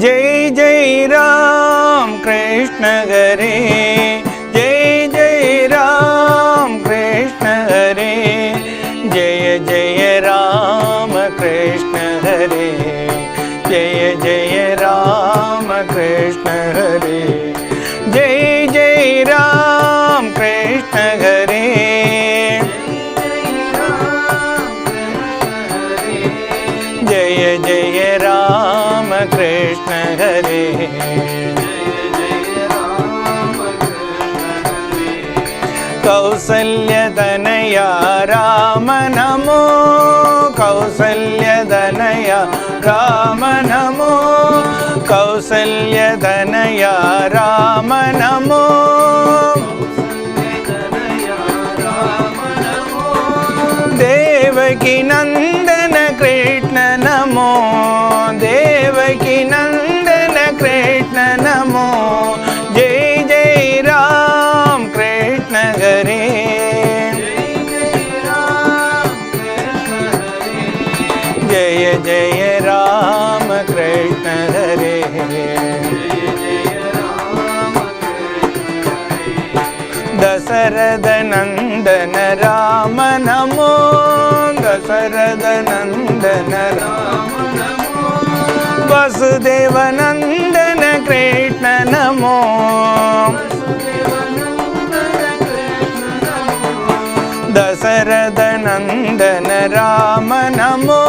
जय जय राम कृष्ण हरे கௌசல்யதனயா ராம நமோ தேவகி நந்த वसुदेवनन्दन कृष्ण नमो दशरथनन्दन राम नमो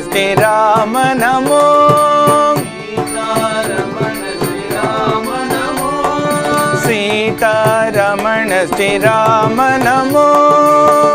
स्म नमो। सीता रमणस्म नमो सीतारमणस्ति राम नमो।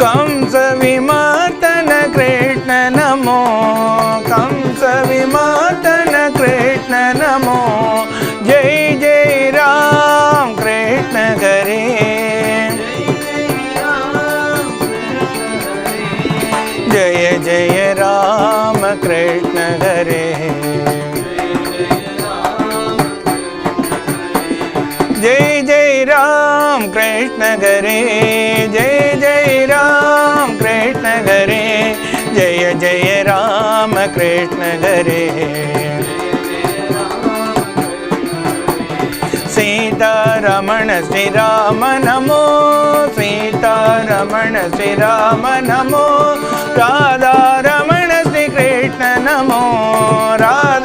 ಕಂಸ ವಿಮಾತ रे सीतारमण श्रीराम नमो सीतारमण श्रीराम नमो राधारमण श्रीकृष्ण नमो राधा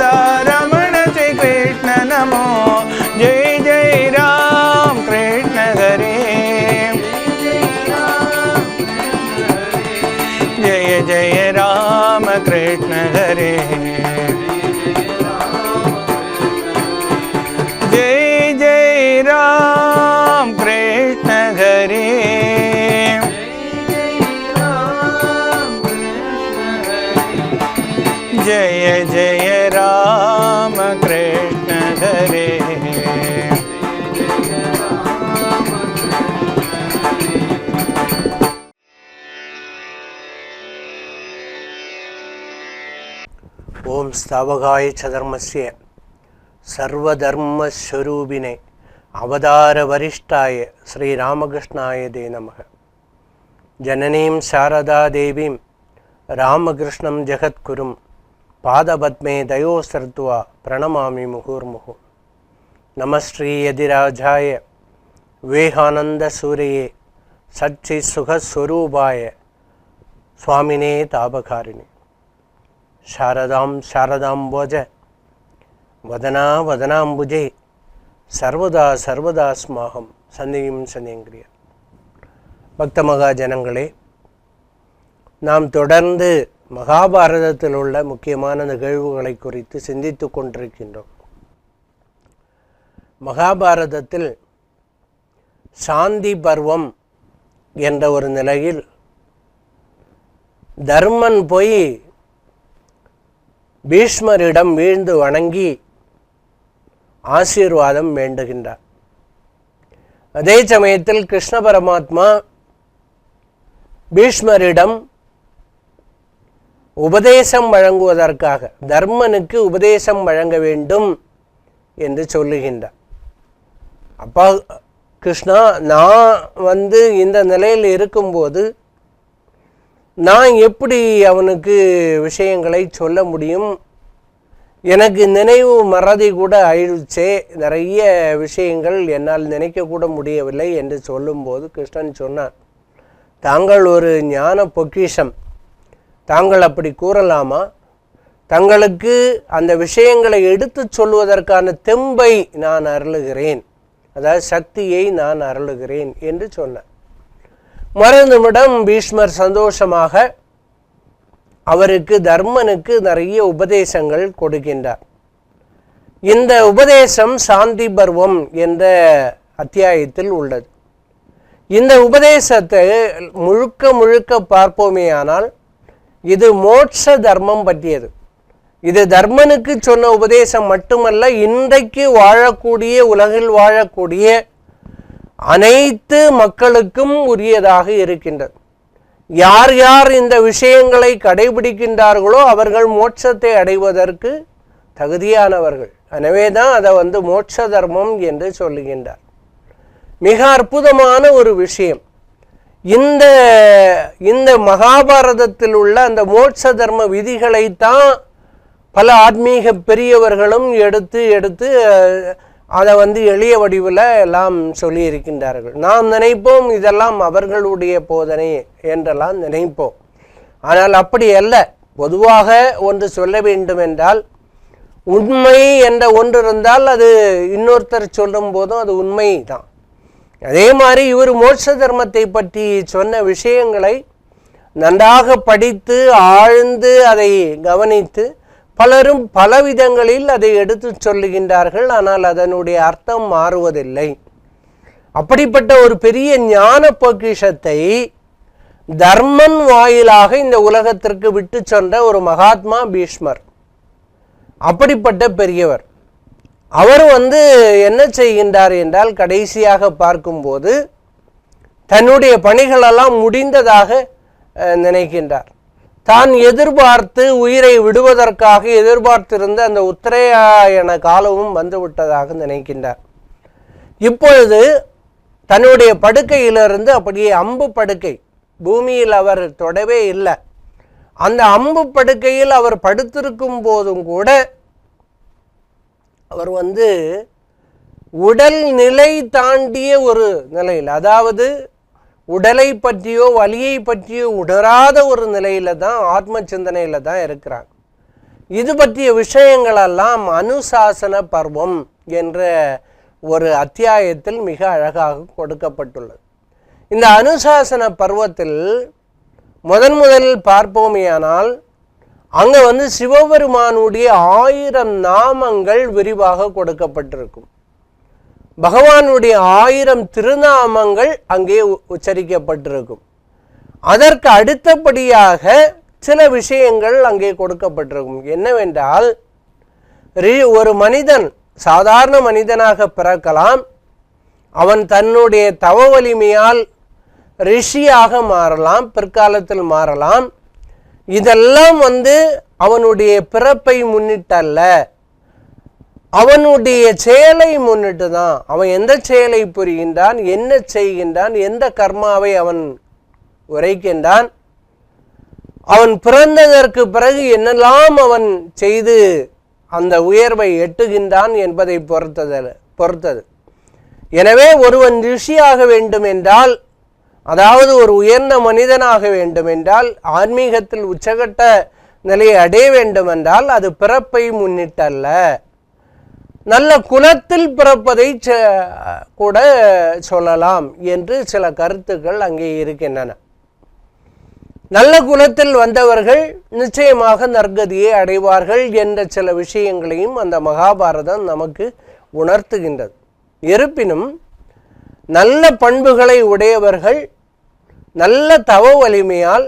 സാവകായിച്ചധർമ്മസ്യ സർവധർമ്മസ്വരൂപിനെ അവതാരവരിഷ്ഠായ ശ്രീരാമകൃഷ്ണായ ദേ നമ ജനനീം ശാരദാദേവീം രാമകൃഷ്ണം ജഗത്കുരും പാദപത്മേ ദയോസർദ്വ പ്രണമാമി മുഹുർമുഹു നമശ്രീയതിരാജായ വിവേകാനന്ദസൂരയെ സച്ചിസുഖസ്വരൂപായ സ്വാമിനേ താപകാരിണി சாரதாம் சாரதாம்போஜ வதனா வதனாம்புஜே சர்வதா சர்வதாஸ்மாகம் சந்தியும் சந்தியங்கிரிய பக்த மகா ஜனங்களே நாம் தொடர்ந்து மகாபாரதத்தில் உள்ள முக்கியமான நிகழ்வுகளை குறித்து சிந்தித்து கொண்டிருக்கின்றோம். மகாபாரதத்தில் சாந்தி பருவம் என்ற ஒரு நிலையில் தர்மன் போய் பீஷ்மரிடம் வீழ்ந்து வணங்கி ஆசீர்வாதம் வேண்டுகின்றார். அதே சமயத்தில் கிருஷ்ண பரமாத்மா பீஷ்மரிடம் உபதேசம் வழங்குவதற்காக தர்மனுக்கு உபதேசம் வழங்க வேண்டும் என்று சொல்லுகின்றார். அப்பா கிருஷ்ணா நான் வந்து இந்த நிலையில் இருக்கும்போது நான் எப்படி அவனுக்கு விஷயங்களை சொல்ல முடியும்? எனக்கு நினைவு மறதி கூட ஆயிடுச்சே. நிறைய விஷயங்கள் என்னால் நினைக்கக்கூட முடியவில்லை என்று சொல்லும்போது கிருஷ்ணன் சொன்னான் தாங்கள் ஒரு ஞான பொக்கிஷம். தாங்கள் அப்படி கூறலாமா? தங்களுக்கு அந்த விஷயங்களை எடுத்து சொல்வதற்கான தெம்பை நான் அருளுகிறேன். அதாவது சக்தியை நான் அருளுகிறேன் என்று சொன்னேன். மறுநிமிடம் பீஷ்மர் சந்தோஷமாக அவருக்கு தர்மனுக்கு நிறைய உபதேசங்கள் கொடுக்கின்றார். இந்த உபதேசம் சாந்தி பர்வம் என்ற அத்தியாயத்தில் உள்ளது. இந்த உபதேசத்தை முழுக்க முழுக்க பார்ப்போமேயானால் இது மோட்ச தர்மம் பற்றியது. இது தர்மனுக்கு சொன்ன உபதேசம் மட்டுமல்ல இன்றைக்கு வாழக்கூடிய உலகில் வாழக்கூடிய அனைத்து மக்களுக்கும் உரியதாக இருக்கின்றது. யார் யார் இந்த விஷயங்களை கடைபிடிக்கின்றார்களோ அவர்கள் மோட்சத்தை அடைவதற்கு தகுதியானவர்கள். எனவே தான் அதை வந்து மோட்ச தர்மம் என்று சொல்லுகின்றார். மிக அற்புதமான ஒரு விஷயம். இந்த இந்த மகாபாரதத்தில் உள்ள அந்த மோட்ச தர்ம விதிகளைத்தான் பல ஆன்மீக பெரியவர்களும் எடுத்து எடுத்து அதை வந்து எளிய வடிவில் எல்லாம் சொல்லியிருக்கின்றார்கள். நாம் நினைப்போம் இதெல்லாம் அவர்களுடைய போதனை என்றெல்லாம் நினைப்போம். ஆனால் அப்படி அல்ல. பொதுவாக ஒன்று சொல்ல வேண்டும் என்றால் உண்மை என்ற ஒன்று இருந்தால் அது இன்னொருத்தர் சொல்லும் போதும் அது உண்மை தான் அதே மாதிரி இவர் மோட்ச தர்மத்தை பற்றி சொன்ன விஷயங்களை நன்றாக படித்து ஆழ்ந்து அதை கவனித்து பலரும் பலவிதங்களில் அதை எடுத்து சொல்லுகின்றார்கள் ஆனால் அதனுடைய அர்த்தம் மாறுவதில்லை. அப்படிப்பட்ட ஒரு பெரிய ஞான பொக்கிஷத்தை தர்மன் வாயிலாக இந்த உலகத்திற்கு விட்டு சென்ற ஒரு மகாத்மா பீஷ்மர். அப்படிப்பட்ட பெரியவர். அவர் வந்து என்ன செய்கின்றார் என்றால் கடைசியாக பார்க்கும்போது தன்னுடைய பணிகளெல்லாம் முடிந்ததாக நினைக்கின்றார். தான் எதிர்பார்த்து உயிரை விடுவதற்காக எதிர்பார்த்திருந்த அந்த உத்தரையாயன காலமும் வந்துவிட்டதாக நினைக்கின்றார். இப்பொழுது தன்னுடைய படுக்கையிலிருந்து அப்படியே அம்பு படுக்கை பூமியில் அவர் தொடவே இல்லை. அந்த அம்பு படுக்கையில் அவர் படுத்திருக்கும் போதும் கூட அவர் வந்து உடல் நிலை தாண்டிய ஒரு நிலையில் அதாவது உடலை பற்றியோ வலியை பற்றியோ உடராத ஒரு நிலையில தான் ஆத்ம சிந்தனையில தான் இருக்கிறாங்க. இது பற்றிய விஷயங்களெல்லாம் அனுசாசன பர்வம் என்ற ஒரு அத்தியாயத்தில் மிக அழகாக கொடுக்கப்பட்டுள்ளது. இந்த அனுசாசன பருவத்தில் முதன் முதலில் பார்ப்போமேயானால் அங்கே வந்து சிவபெருமானுடைய ஆயிரம் நாமங்கள் விரிவாக கொடுக்கப்பட்டிருக்கும். பகவானுடைய ஆயிரம் திருநாமங்கள் அங்கே உ- உச்சரிக்கப்பட்டிருக்கும். அதற்கு அடுத்தபடியாக சில விஷயங்கள் அங்கே கொடுக்கப்பட்டிருக்கும். என்னவென்றால் ரி- ஒரு மனிதன் சாதாரண மனிதனாக பிறக்கலாம். அவன் தன்னுடைய தவ வலிமையால் ரிஷியாக மாறலாம் பிற்காலத்தில் மாறலாம். இதெல்லாம் வந்து அவனுடைய பிறப்பை முன்னிட்டல்ல. அவனுடைய செயலை முன்னிட்டு தான் அவன் எந்த செயலை புரிகின்றான் என்ன செய்கின்றான் எந்த கர்மாவை அவன் உரைக்கின்றான் அவன் பிறந்ததற்கு பிறகு என்னெல்லாம் அவன் செய்து அந்த உயர்வை எட்டுகின்றான் என்பதை பொறுத்தது பொறுத்தது. எனவே ஒருவன் ரிஷியாக வேண்டும் என்றால் அதாவது ஒரு உயர்ந்த மனிதனாக வேண்டும் என்றால் ஆன்மீகத்தில் உச்சகட்ட நிலையை அடைய வேண்டுமென்றால் அது பிறப்பை முன்னிட்டல்ல. நல்ல குலத்தில் பிறப்பதை ச- கூட சொல்லலாம் என்று சில கருத்துக்கள் அங்கே இருக்கின்றன. நல்ல குலத்தில் வந்தவர்கள் நிச்சயமாக நற்கதியை அடைவார்கள் என்ற சில விஷயங்களையும் அந்த மகாபாரதம் நமக்கு உணர்த்துகின்றது. இருப்பினும் நல்ல பண்புகளை உடையவர்கள் நல்ல தவ வலிமையால்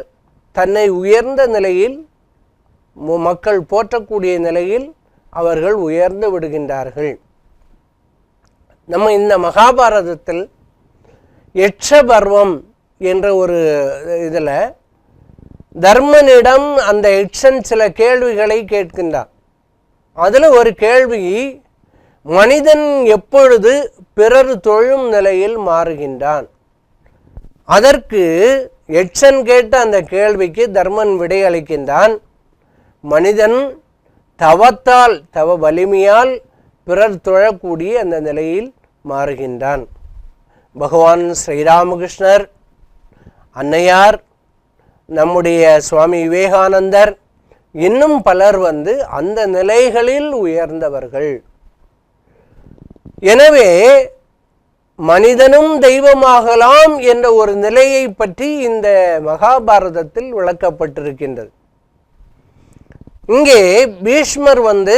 தன்னை உயர்ந்த நிலையில் மக்கள் போற்றக்கூடிய நிலையில் அவர்கள் உயர்ந்து விடுகின்றார்கள். நம்ம இந்த மகாபாரதத்தில் யட்சபர்வம் என்ற ஒரு இதில் தர்மனிடம் அந்த எட்சன் சில கேள்விகளை கேட்கின்றான். அதில் ஒரு கேள்வி மனிதன் எப்பொழுது பிறர் தொழும் நிலையில் மாறுகின்றான்? அதற்கு எட்சன் கேட்ட அந்த கேள்விக்கு தர்மன் விடையளிக்கின்றான் மனிதன் தவத்தால் தவ வலிமையால் பிறர் தொழக்கூடிய அந்த நிலையில் மாறுகின்றான். பகவான் ஸ்ரீராமகிருஷ்ணர் அன்னையார் நம்முடைய சுவாமி விவேகானந்தர் இன்னும் பலர் வந்து அந்த நிலைகளில் உயர்ந்தவர்கள். எனவே மனிதனும் தெய்வமாகலாம் என்ற ஒரு நிலையை பற்றி இந்த மகாபாரதத்தில் விளக்கப்பட்டிருக்கின்றது. இங்கே பீஷ்மர் வந்து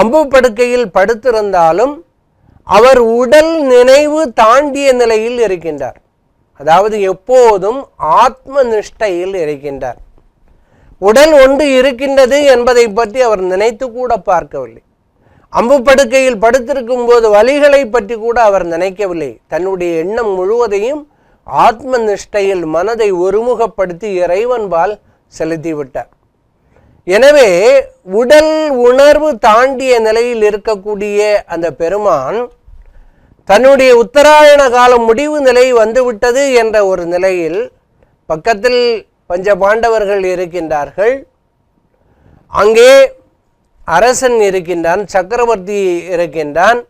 அம்பு படுக்கையில் படுத்திருந்தாலும் அவர் உடல் நினைவு தாண்டிய நிலையில் இருக்கின்றார். அதாவது எப்போதும் ஆத்ம நிஷ்டையில் இருக்கின்றார். உடல் ஒன்று இருக்கின்றது என்பதை பற்றி அவர் நினைத்து கூட பார்க்கவில்லை. அம்பு படுக்கையில் படுத்திருக்கும் போது வழிகளை பற்றி கூட அவர் நினைக்கவில்லை. தன்னுடைய எண்ணம் முழுவதையும் ஆத்ம நிஷ்டையில் மனதை ஒருமுகப்படுத்தி இறைவன்பால் செலுத்திவிட்டார் எனவே உடல் உணர்வு தாண்டிய நிலையில் இருக்கக்கூடிய அந்த பெருமான் தன்னுடைய உத்தராயண காலம் முடிவு நிலை வந்துவிட்டது என்ற ஒரு நிலையில் பக்கத்தில் பஞ்ச பாண்டவர்கள் இருக்கின்றார்கள். அங்கே அரசன் இருக்கின்றான் சக்கரவர்த்தி இருக்கின்றான்.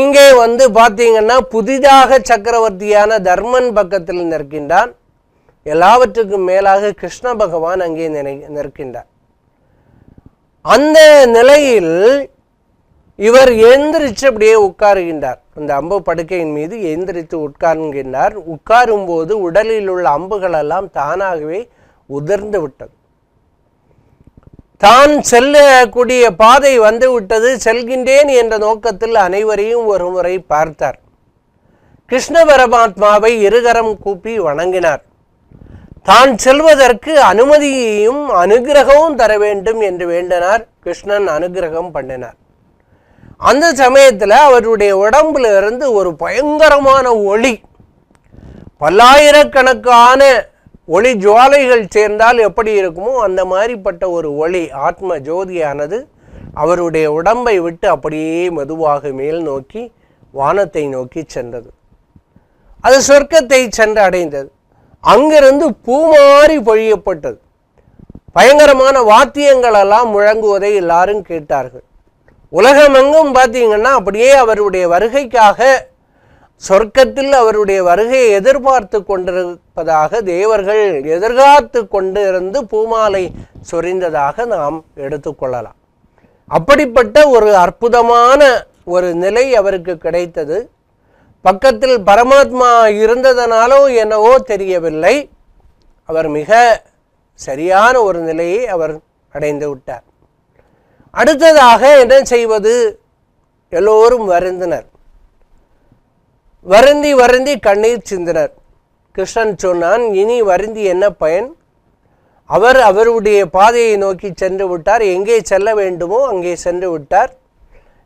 இங்கே வந்து பார்த்தீங்கன்னா புதிதாக சக்கரவர்த்தியான தர்மன் பக்கத்தில் நிற்கின்றான். எல்லாவற்றுக்கும் மேலாக கிருஷ்ண பகவான் அங்கே நினை நிற்கின்றார். அந்த நிலையில் இவர் எந்திரிச்சு அப்படியே உட்காருகின்றார். அந்த அம்பு படுக்கையின் மீது எழுந்திரித்து உட்காருகின்றார். உட்காரும் போது உடலில் உள்ள அம்புகள் எல்லாம் தானாகவே உதிர்ந்து விட்டது. தான் செல்லக்கூடிய பாதை வந்து விட்டது. செல்கின்றேன் என்ற நோக்கத்தில் அனைவரையும் ஒரு முறை பார்த்தார். கிருஷ்ண பரமாத்மாவை இருகரம் கூப்பி வணங்கினார். தான் செல்வதற்கு அனுமதியையும் அனுகிரகமும் தர வேண்டும் என்று வேண்டினார் கிருஷ்ணன் அனுகிரகம் பண்ணினார். அந்த சமயத்தில் அவருடைய உடம்புல இருந்து ஒரு பயங்கரமான ஒளி பல்லாயிரக்கணக்கான ஒளி ஜுவாலைகள் சேர்ந்தால் எப்படி இருக்குமோ அந்த மாதிரிப்பட்ட ஒரு ஒளி ஆத்ம ஜோதியானது அவருடைய உடம்பை விட்டு அப்படியே மெதுவாக மேல் நோக்கி வானத்தை நோக்கி சென்றது. அது சொர்க்கத்தை சென்று அடைந்தது அங்கிருந்து பூமாரி பொழியப்பட்டது. பயங்கரமான வாத்தியங்கள் எல்லாம் முழங்குவதை எல்லாரும் கேட்டார்கள். உலகமெங்கும் பார்த்தீங்கன்னா அப்படியே அவருடைய வருகைக்காக சொர்க்கத்தில் அவருடைய வருகையை எதிர்பார்த்து கொண்டிருப்பதாக தேவர்கள் எதிர்காத்து கொண்டு இருந்து பூமாலை சொரிந்ததாக நாம் எடுத்துக்கொள்ளலாம் அப்படிப்பட்ட ஒரு அற்புதமான ஒரு நிலை அவருக்கு கிடைத்தது. பக்கத்தில் பரமாத்மா இருந்ததனாலோ என்னவோ தெரியவில்லை. அவர் மிக சரியான ஒரு நிலையை அவர் அடைந்து விட்டார். அடுத்ததாக என்ன செய்வது? எல்லோரும் வருந்தினர். வருந்தி வருந்தி கண்ணீர் சிந்தினர். கிருஷ்ணன் சொன்னான் இனி வருந்தி என்ன பயன்? அவர் அவருடைய பாதையை நோக்கி சென்று விட்டார். எங்கே செல்ல வேண்டுமோ அங்கே சென்று விட்டார்.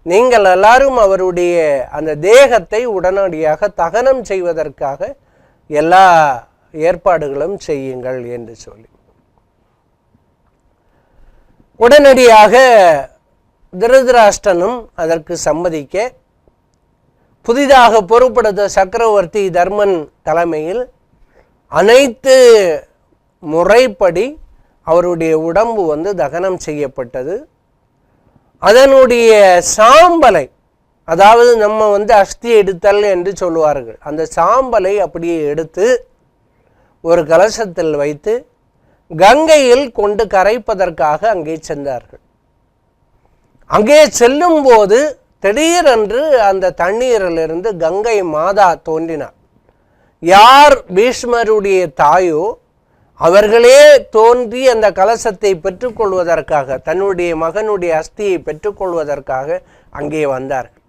நீங்கள் எல்லாரும் அவருடைய அந்த தேகத்தை உடனடியாக தகனம் செய்வதற்காக எல்லா ஏற்பாடுகளும் செய்யுங்கள் என்று சொல்லி. உடனடியாக திருதராஷ்டனும் அதற்கு சம்மதிக்க புதிதாக பொறுப்படுத்த சக்கரவர்த்தி தர்மன் தலைமையில் அனைத்து முறைப்படி அவருடைய உடம்பு வந்து தகனம் செய்யப்பட்டது. அதனுடைய சாம்பலை அதாவது நம்ம வந்து அஸ்தி எடுத்தல் என்று சொல்லுவார்கள். அந்த சாம்பலை அப்படியே எடுத்து ஒரு கலசத்தில் வைத்து கங்கையில் கொண்டு கரைப்பதற்காக அங்கே சென்றார்கள். அங்கே செல்லும்போது திடீரென்று அந்த தண்ணீரிலிருந்து கங்கை மாதா தோன்றினார். யார் பீஷ்மருடைய தாயோ அவர்களே தோன்றி அந்த கலசத்தை பெற்றுக்கொள்வதற்காக தன்னுடைய மகனுடைய அஸ்தியை பெற்றுக்கொள்வதற்காக அங்கே வந்தார்கள்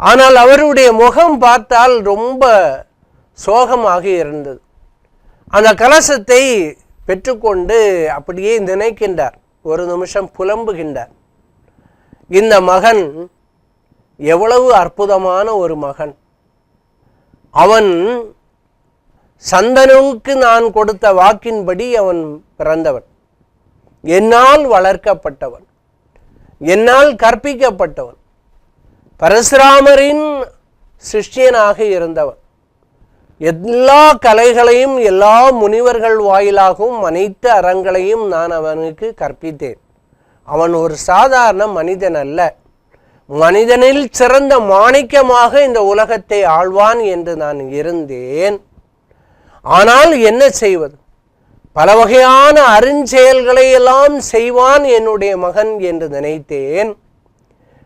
ஆனால் அவருடைய முகம் பார்த்தால் ரொம்ப சோகமாக இருந்தது. அந்த கலசத்தை பெற்றுக்கொண்டு அப்படியே நினைக்கின்றார். ஒரு நிமிஷம் புலம்புகின்றார். இந்த மகன் எவ்வளவு அற்புதமான ஒரு மகன். அவன் சந்தனுக்கு நான் கொடுத்த வாக்கின்படி அவன் பிறந்தவன். என்னால் வளர்க்கப்பட்டவன். என்னால் கற்பிக்கப்பட்டவன். பரசுராமரின் சிஷ்யனாக இருந்தவன். எல்லா கலைகளையும் எல்லா முனிவர்கள் வாயிலாகவும் அனைத்து அறங்களையும் நான் அவனுக்கு கற்பித்தேன். அவன் ஒரு சாதாரண மனிதன் அல்ல. மனிதனில் சிறந்த மாணிக்கமாக இந்த உலகத்தை ஆழ்வான் என்று நான் இருந்தேன். ஆனால் என்ன செய்வது? பல வகையான அருஞ்செயல்களை எல்லாம் செய்வான் என்னுடைய மகன் என்று நினைத்தேன்.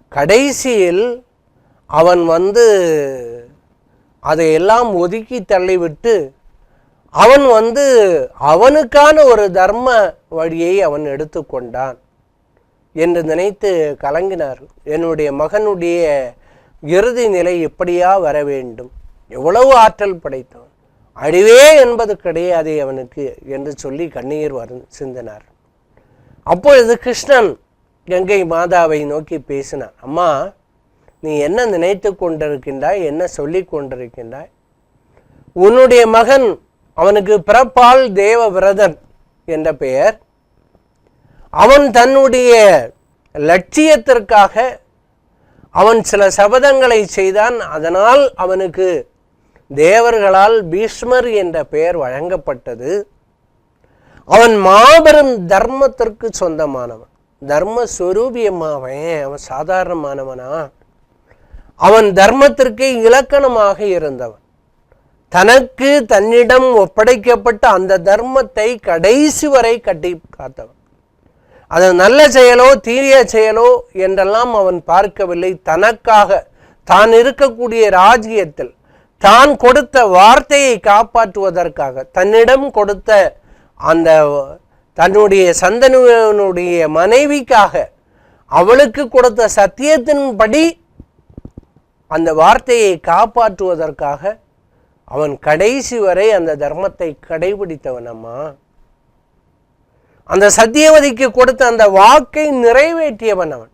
கடைசியில் அவன் வந்து அதையெல்லாம் ஒதுக்கி தள்ளிவிட்டு அவன் வந்து அவனுக்கான ஒரு தர்ம வழியை அவன் எடுத்துக்கொண்டான் என்று நினைத்து கலங்கினார். என்னுடைய மகனுடைய இறுதி நிலை எப்படியா வர வேண்டும்? எவ்வளவு ஆற்றல் படைத்தான் அழிவே என்பது கிடையாது அவனுக்கு என்று சொல்லி கண்ணீர் வரு சிந்தினார். அப்பொழுது கிருஷ்ணன் கங்கை மாதாவை நோக்கி பேசினார். அம்மா நீ என்ன நினைத்து கொண்டிருக்கின்றாய்? என்ன சொல்லி கொண்டிருக்கின்றாய்? உன்னுடைய மகன் அவனுக்கு பிறப்பால் தேவ விரதன் என்ற பெயர். அவன் தன்னுடைய லட்சியத்திற்காக அவன் சில சபதங்களை செய்தான். அதனால் அவனுக்கு தேவர்களால் பீஷ்மர் என்ற பெயர் வழங்கப்பட்டது. அவன் மாபெரும் தர்மத்திற்கு சொந்தமானவன். தர்ம அவன் சாதாரணமானவனா? அவன் தர்மத்திற்கே இலக்கணமாக இருந்தவன். தனக்கு தன்னிடம் ஒப்படைக்கப்பட்ட அந்த தர்மத்தை கடைசி வரை கட்டி காத்தவன். அது நல்ல செயலோ தீய செயலோ என்றெல்லாம் அவன் பார்க்கவில்லை. தனக்காக தான் இருக்கக்கூடிய ராஜ்யத்தில் தான் கொடுத்த வார்த்தையை காப்பாற்றுவதற்காக தன்னிடம் கொடுத்த அந்த தன்னுடைய சந்தனுடைய மனைவிக்காக அவளுக்கு கொடுத்த சத்தியத்தின்படி அந்த வார்த்தையை காப்பாற்றுவதற்காக அவன் கடைசி வரை அந்த தர்மத்தை கடைபிடித்தவன் அம்மா அந்த சத்தியவதிக்கு கொடுத்த அந்த வாக்கை நிறைவேற்றியவன் அவன்.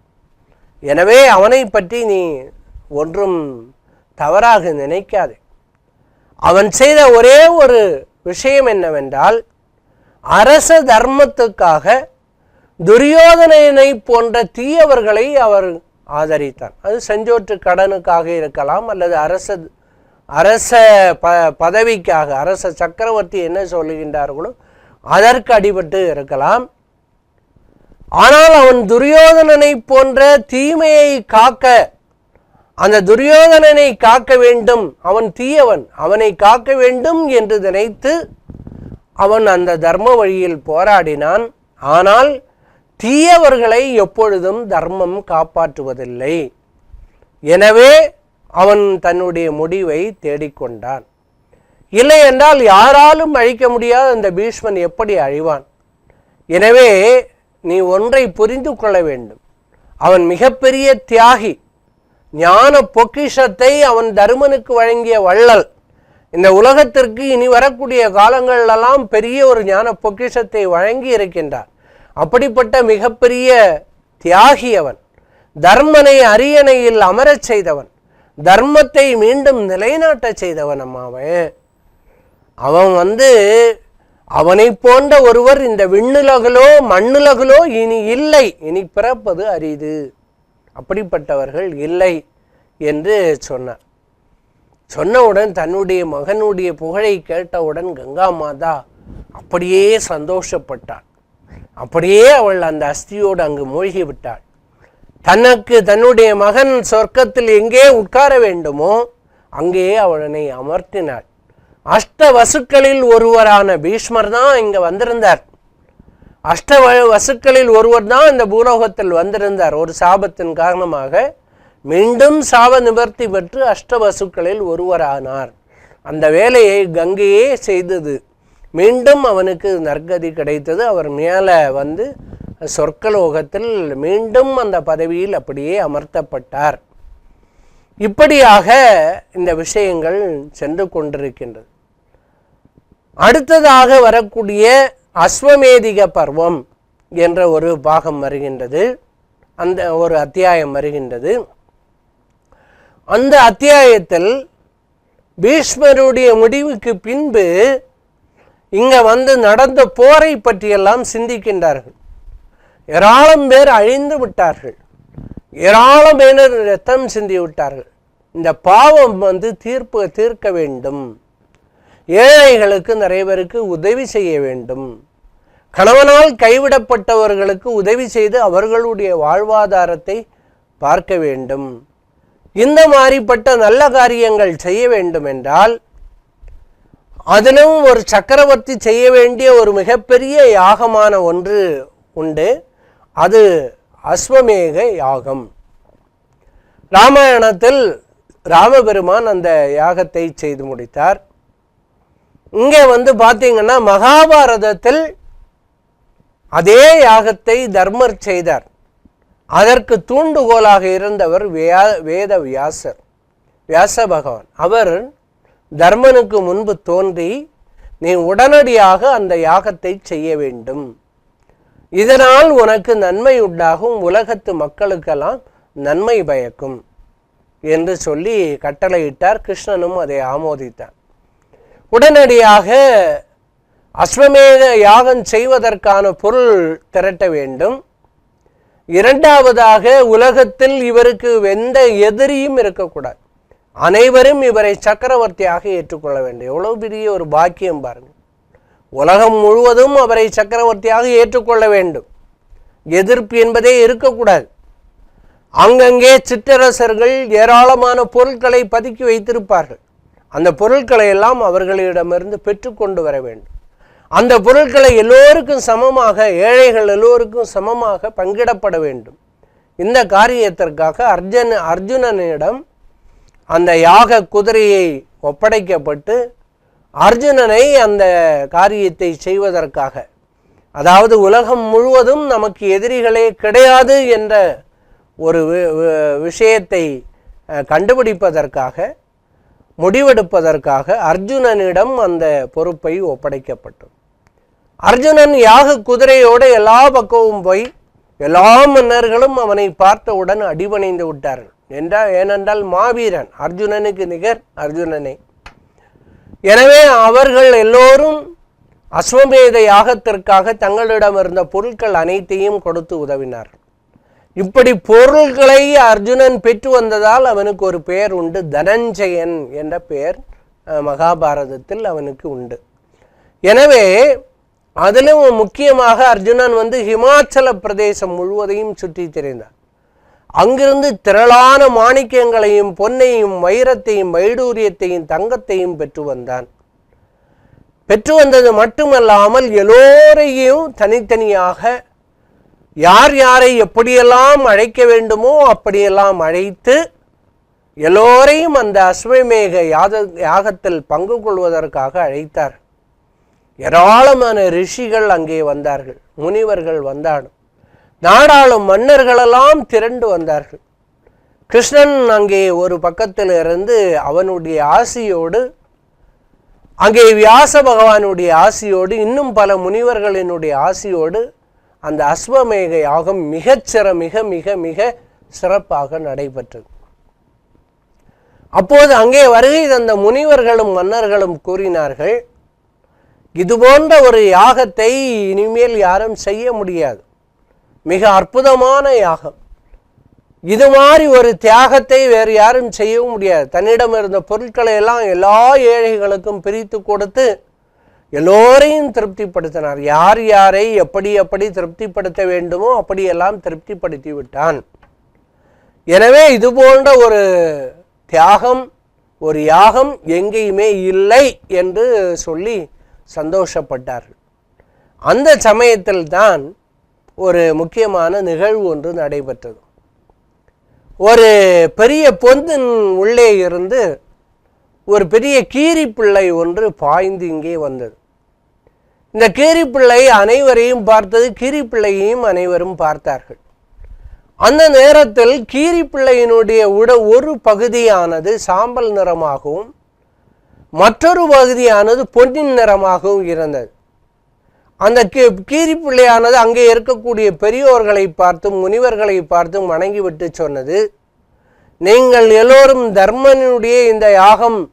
எனவே அவனை பற்றி நீ ஒன்றும் தவறாக நினைக்காதே. அவன் செய்த ஒரே ஒரு விஷயம் என்னவென்றால் அரச தர்மத்துக்காக துரியோதனனை போன்ற தீயவர்களை அவர் ஆதரித்தார் அது செஞ்சோற்று கடனுக்காக இருக்கலாம் அல்லது அரச அரச ப பதவிக்காக அரச சக்கரவர்த்தி என்ன சொல்லுகின்றார்களோ அதற்கு அடிபட்டு இருக்கலாம். ஆனால் அவன் துரியோதனனை போன்ற தீமையை காக்க அந்த துரியோதனனை காக்க வேண்டும். அவன் தீயவன். அவனை காக்க வேண்டும் என்று நினைத்து அவன் அந்த தர்ம வழியில் போராடினான். ஆனால் தீயவர்களை எப்பொழுதும் தர்மம் காப்பாற்றுவதில்லை. எனவே அவன் தன்னுடைய முடிவை தேடிக்கொண்டான். இல்லை என்றால் யாராலும் அழிக்க முடியாத அந்த பீஷ்மன் எப்படி அழிவான்? எனவே நீ ஒன்றை புரிந்து கொள்ள வேண்டும். அவன் மிகப்பெரிய தியாகி ஞான பொக்கிஷத்தை அவன் தருமனுக்கு வழங்கிய வள்ளல். இந்த உலகத்திற்கு இனி வரக்கூடிய காலங்களெல்லாம் பெரிய ஒரு ஞான பொக்கிஷத்தை வழங்கி இருக்கின்றார். அப்படிப்பட்ட மிகப்பெரிய தியாகி அவன். தர்மனை அரியணையில் அமரச் செய்தவன். தர்மத்தை மீண்டும் நிலைநாட்டச் செய்தவன் அம்மாவன் அவன் வந்து அவனைப் போன்ற ஒருவர் இந்த விண்ணுலகிலோ மண்ணுலகிலோ இனி இல்லை. இனி பிறப்பது அரிது. அப்படிப்பட்டவர்கள் இல்லை என்று சொன்னார். சொன்னவுடன் தன்னுடைய மகனுடைய புகழை கேட்டவுடன் கங்கா மாதா அப்படியே சந்தோஷப்பட்டாள். அப்படியே அவள் அந்த அஸ்தியோடு அங்கு மூழ்கி விட்டாள். தனக்கு தன்னுடைய மகன் சொர்க்கத்தில் எங்கே உட்கார வேண்டுமோ அங்கே அவளனை அமர்த்தினாள். அஷ்ட வசுக்களில் ஒருவரான பீஷ்மர் தான் இங்கே வந்திருந்தார். அஷ்ட வசுக்களில் ஒருவர் தான் இந்த பூலோகத்தில் வந்திருந்தார். ஒரு சாபத்தின் காரணமாக மீண்டும் சாப நிவர்த்தி பெற்று அஷ்ட வசுக்களில் ஒருவரானார். அந்த வேலையை கங்கையே செய்தது. மீண்டும் அவனுக்கு நற்கதி கிடைத்தது. அவர் மேலே வந்து சொர்க்கலோகத்தில் மீண்டும் அந்த பதவியில் அப்படியே அமர்த்தப்பட்டார். இப்படியாக இந்த விஷயங்கள் சென்று கொண்டிருக்கின்றது. அடுத்ததாக வரக்கூடிய அஸ்வமேதிக பர்வம் என்ற ஒரு பாகம் வருகின்றது. அந்த ஒரு அத்தியாயம் வருகின்றது. அந்த அத்தியாயத்தில் பீஷ்மருடைய முடிவுக்கு பின்பு இங்கே வந்து நடந்த போரை பற்றியெல்லாம் சிந்திக்கின்றார்கள். ஏராளம் பேர் அழிந்து விட்டார்கள். ஏராளம் பேர் ரத்தம் சிந்தி விட்டார்கள். இந்த பாவம் வந்து தீர்ப்பு தீர்க்க வேண்டும். ஏழைகளுக்கு நிறைய பேருக்கு உதவி செய்ய வேண்டும். கணவனால் கைவிடப்பட்டவர்களுக்கு உதவி செய்து அவர்களுடைய வாழ்வாதாரத்தை பார்க்க வேண்டும். இந்த மாதிரிப்பட்ட நல்ல காரியங்கள் செய்ய வேண்டும் என்றால் அதனும் ஒரு சக்கரவர்த்தி செய்ய வேண்டிய ஒரு மிகப்பெரிய யாகமான ஒன்று உண்டு. அது அஸ்வமேக யாகம். ராமாயணத்தில் ராமபெருமான் அந்த யாகத்தை செய்து முடித்தார். இங்கே வந்து பார்த்தீங்கன்னா மகாபாரதத்தில் அதே யாகத்தை தர்மர் செய்தார். அதற்கு தூண்டுகோலாக இருந்தவர் வியா வேத வியாசர் வியாச பகவான். அவர் தர்மனுக்கு முன்பு தோன்றி நீ உடனடியாக அந்த யாகத்தை செய்ய வேண்டும். இதனால் உனக்கு நன்மை உண்டாகும் உலகத்து மக்களுக்கெல்லாம் நன்மை பயக்கும். என்று சொல்லி கட்டளையிட்டார். கிருஷ்ணனும் அதை ஆமோதித்தார் உடனடியாக அஸ்வமேத யாகம் செய்வதற்கான பொருள் திரட்ட வேண்டும். இரண்டாவதாக உலகத்தில் இவருக்கு எந்த எதிரியும் இருக்கக்கூடாது. அனைவரும் இவரை சக்கரவர்த்தியாக ஏற்றுக்கொள்ள வேண்டும். எவ்வளவு பெரிய ஒரு பாக்கியம் பாருங்கள். உலகம் முழுவதும் அவரை சக்கரவர்த்தியாக ஏற்றுக்கொள்ள வேண்டும். எதிர்ப்பு என்பதே இருக்கக்கூடாது. அங்கங்கே சிற்றரசர்கள் ஏராளமான பொருட்களை பதுக்கி வைத்திருப்பார்கள். அந்த பொருட்களை எல்லாம் அவர்களிடமிருந்து பெற்றுக்கொண்டு வர வேண்டும். அந்த பொருட்களை எல்லோருக்கும் சமமாக ஏழைகள் எல்லோருக்கும் சமமாக பங்கிடப்பட வேண்டும். இந்த காரியத்திற்காக அர்ஜுன அர்ஜுனனிடம் அந்த யாக குதிரையை ஒப்படைக்கப்பட்டு அர்ஜுனனை அந்த காரியத்தை செய்வதற்காக அதாவது உலகம் முழுவதும் நமக்கு எதிரிகளே கிடையாது என்ற ஒரு வி- விஷயத்தை கண்டுபிடிப்பதற்காக முடிவெடுப்பதற்காக அர்ஜுனனிடம் அந்த பொறுப்பை ஒப்படைக்கப்பட்டது. அர்ஜுனன் யாக குதிரையோடு எல்லா பக்கமும் போய் எல்லா மன்னர்களும் அவனை பார்த்தவுடன் அடிபணிந்து விட்டார்கள். என்றால் ஏனென்றால் மாவீரன் அர்ஜுனனுக்கு நிகர் அர்ஜுனனே. எனவே அவர்கள் எல்லோரும் அஸ்வமேத யாகத்திற்காக தங்களிடம் இருந்த பொருட்கள் அனைத்தையும் கொடுத்து உதவினார் இப்படி பொருள்களை அர்ஜுனன் பெற்று வந்ததால் அவனுக்கு ஒரு பெயர் உண்டு. தனஞ்சயன் என்ற பெயர் மகாபாரதத்தில் அவனுக்கு உண்டு. எனவே அதிலும் முக்கியமாக அர்ஜுனன் வந்து ஹிமாச்சல பிரதேசம் முழுவதையும் சுற்றி திரிந்தார். அங்கிருந்து திரளான மாணிக்கங்களையும் பொன்னையும் வைரத்தையும் வைடூரியத்தையும் தங்கத்தையும் பெற்று வந்தான். பெற்று வந்தது மட்டுமல்லாமல் எல்லோரையும் தனித்தனியாக யார் யாரை எப்படியெல்லாம் அழைக்க வேண்டுமோ அப்படியெல்லாம் அழைத்து எல்லோரையும் அந்த அஸ்வமேக யாக யாகத்தில் பங்கு கொள்வதற்காக அழைத்தார். ஏராளமான ரிஷிகள் அங்கே வந்தார்கள் முனிவர்கள் வந்தாலும் நாடாளும் மன்னர்களெல்லாம் திரண்டு வந்தார்கள். கிருஷ்ணன் அங்கே ஒரு பக்கத்தில் இருந்து அவனுடைய ஆசியோடு அங்கே வியாச பகவானுடைய ஆசியோடு இன்னும் பல முனிவர்களினுடைய ஆசியோடு அந்த அஸ்வமேக யாகம் மிகச்சிற மிக மிக மிக சிறப்பாக நடைபெற்றது. அப்போது அங்கே வருகை தந்த முனிவர்களும் மன்னர்களும் கூறினார்கள் இது போன்ற ஒரு யாகத்தை இனிமேல் யாரும் செய்ய முடியாது. மிக அற்புதமான யாகம். இது மாதிரி ஒரு தியாகத்தை வேறு யாரும் செய்யவும் முடியாது. தன்னிடம் இருந்த பொருட்களை எல்லாம் எல்லா ஏழைகளுக்கும் பிரித்து கொடுத்து எல்லோரையும் திருப்திப்படுத்தினார். யார் யாரை எப்படி எப்படி திருப்திப்படுத்த வேண்டுமோ அப்படியெல்லாம் திருப்திப்படுத்தி விட்டான் எனவே இது போன்ற ஒரு தியாகம் ஒரு யாகம் எங்கேயுமே இல்லை என்று சொல்லி சந்தோஷப்பட்டார்கள். அந்த சமயத்தில் தான் ஒரு முக்கியமான நிகழ்வு ஒன்று நடைபெற்றது. ஒரு பெரிய பொந்தின் உள்ளே இருந்து ஒரு பெரிய கீரி பிள்ளை ஒன்று பாய்ந்து இங்கே வந்தது. இந்த கீரிப்பிள்ளை அனைவரையும் பார்த்தது கீரிப்பிள்ளையையும் அனைவரும் பார்த்தார்கள். அந்த நேரத்தில் கீரிப்பிள்ளையினுடைய உட ஒரு பகுதியானது சாம்பல் நிறமாகவும் மற்றொரு பகுதியானது பொன்னின் நிறமாகவும் இருந்தது. அந்த கீ அங்கே இருக்கக்கூடிய பெரியோர்களை பார்த்தும் முனிவர்களை பார்த்தும் வணங்கிவிட்டு சொன்னது நீங்கள் எல்லோரும் தர்மனுடைய இந்த யாகம்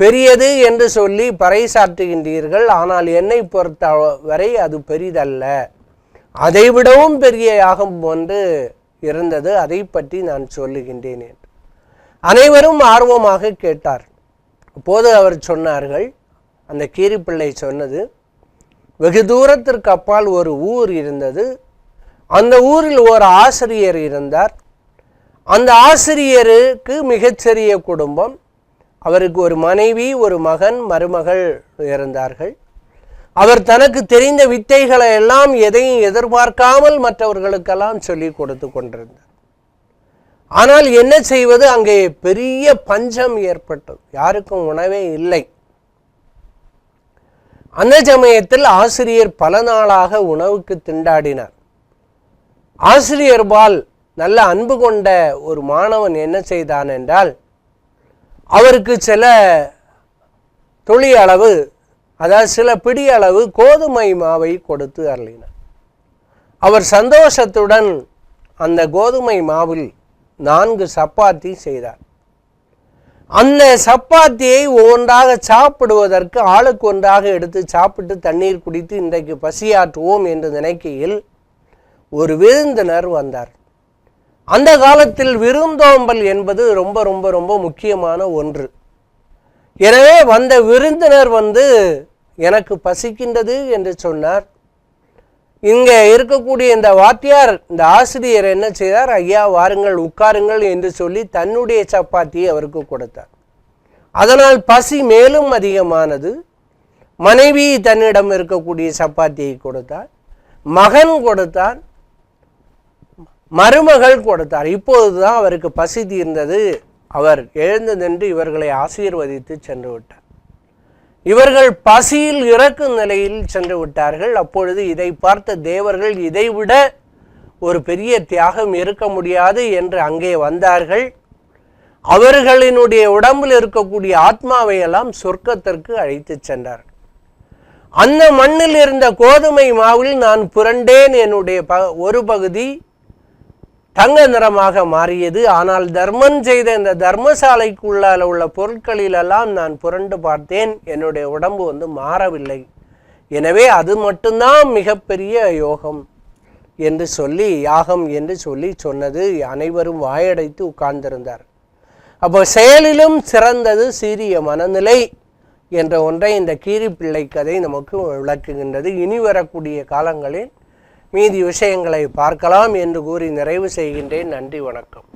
பெரியது என்று சொல்லி பறைசாற்றுகின்றீர்கள் ஆனால் என்னை பொறுத்த வரை அது பெரிதல்ல. அதைவிடவும் பெரிய யாகம் ஒன்று இருந்தது அதை பற்றி நான் சொல்லுகின்றேன் என்று. அனைவரும் ஆர்வமாக கேட்டார். அப்போது அவர் சொன்னார்கள் அந்த கீரிப்பிள்ளை சொன்னது வெகு தூரத்திற்கு அப்பால் ஒரு ஊர் இருந்தது. அந்த ஊரில் ஒரு ஆசிரியர் இருந்தார். அந்த ஆசிரியருக்கு மிகச்சிறிய குடும்பம். அவருக்கு ஒரு மனைவி ஒரு மகன் மருமகள் இருந்தார்கள் அவர் தனக்கு தெரிந்த வித்தைகளை எல்லாம் எதையும் எதிர்பார்க்காமல் மற்றவர்களுக்கெல்லாம் சொல்லி கொடுத்து கொண்டிருந்தார். ஆனால் என்ன செய்வது? அங்கே பெரிய பஞ்சம் ஏற்பட்டது. யாருக்கும் உணவே இல்லை. அந்த சமயத்தில் ஆசிரியர் பல நாளாக உணவுக்கு திண்டாடினார். ஆசிரியர்பால் நல்ல அன்பு கொண்ட ஒரு மாணவன் என்ன செய்தான் என்றால் அவருக்கு சில துளி அளவு அதாவது சில பிடி அளவு கோதுமை மாவை கொடுத்து அருளினார். அவர் சந்தோஷத்துடன் அந்த கோதுமை மாவில் நான்கு சப்பாத்தி செய்தார். அந்த சப்பாத்தியை ஒவ்வொன்றாக சாப்பிடுவதற்கு ஆளுக்கு ஒன்றாக எடுத்து சாப்பிட்டு தண்ணீர் குடித்து இன்றைக்கு பசியாற்றுவோம் என்று நினைக்கையில் ஒரு விருந்தினர் வந்தார். அந்த காலத்தில் விருந்தோம்பல் என்பது ரொம்ப ரொம்ப ரொம்ப முக்கியமான ஒன்று. எனவே வந்த விருந்தினர் வந்து எனக்கு பசிக்கின்றது என்று சொன்னார். இங்கே இருக்கக்கூடிய இந்த வாத்தியார் இந்த ஆசிரியர் என்ன செய்தார்? ஐயா வாருங்கள் உட்காருங்கள் என்று சொல்லி தன்னுடைய சப்பாத்தியை அவருக்கு கொடுத்தார். அதனால் பசி மேலும் அதிகமானது. மனைவி தன்னிடம் இருக்கக்கூடிய சப்பாத்தியை கொடுத்தார். மகன் கொடுத்தான் மருமகள் கொடுத்தார். இப்போதுதான் அவருக்கு பசி தீர்ந்தது. அவர் எழுந்து நின்று இவர்களை ஆசீர்வதித்து சென்று விட்டார். இவர்கள் பசியில் இறக்கும் நிலையில் சென்று விட்டார்கள். அப்பொழுது இதை பார்த்த தேவர்கள் இதைவிட ஒரு பெரிய தியாகம் இருக்க முடியாது என்று அங்கே வந்தார்கள். அவர்களினுடைய உடம்பில் இருக்கக்கூடிய ஆத்மாவை எல்லாம் சொர்க்கத்திற்கு அழைத்து சென்றார். அந்த மண்ணில் இருந்த கோதுமை மாவில் நான் புரண்டேன். என்னுடைய ப ஒரு பகுதி தங்க நிறமாக மாறியது. ஆனால் தர்மன் செய்த இந்த தர்மசாலைக்குள்ளால உள்ள பொருட்களிலெல்லாம் நான் புரண்டு பார்த்தேன். என்னுடைய உடம்பு வந்து மாறவில்லை. எனவே அது மட்டும்தான் மிகப்பெரிய யோகம் என்று சொல்லி யாகம் என்று சொல்லி சொன்னது அனைவரும் வாயடைத்து உட்கார்ந்திருந்தார். அப்போ செயலிலும் சிறந்தது சீரிய மனநிலை என்ற ஒன்றை இந்த கீரிப்பிள்ளை கதை நமக்கு விளக்குகின்றது. இனி வரக்கூடிய காலங்களில் மீதி விஷயங்களை பார்க்கலாம் என்று கூறி நிறைவு செய்கின்றேன். நன்றி வணக்கம்.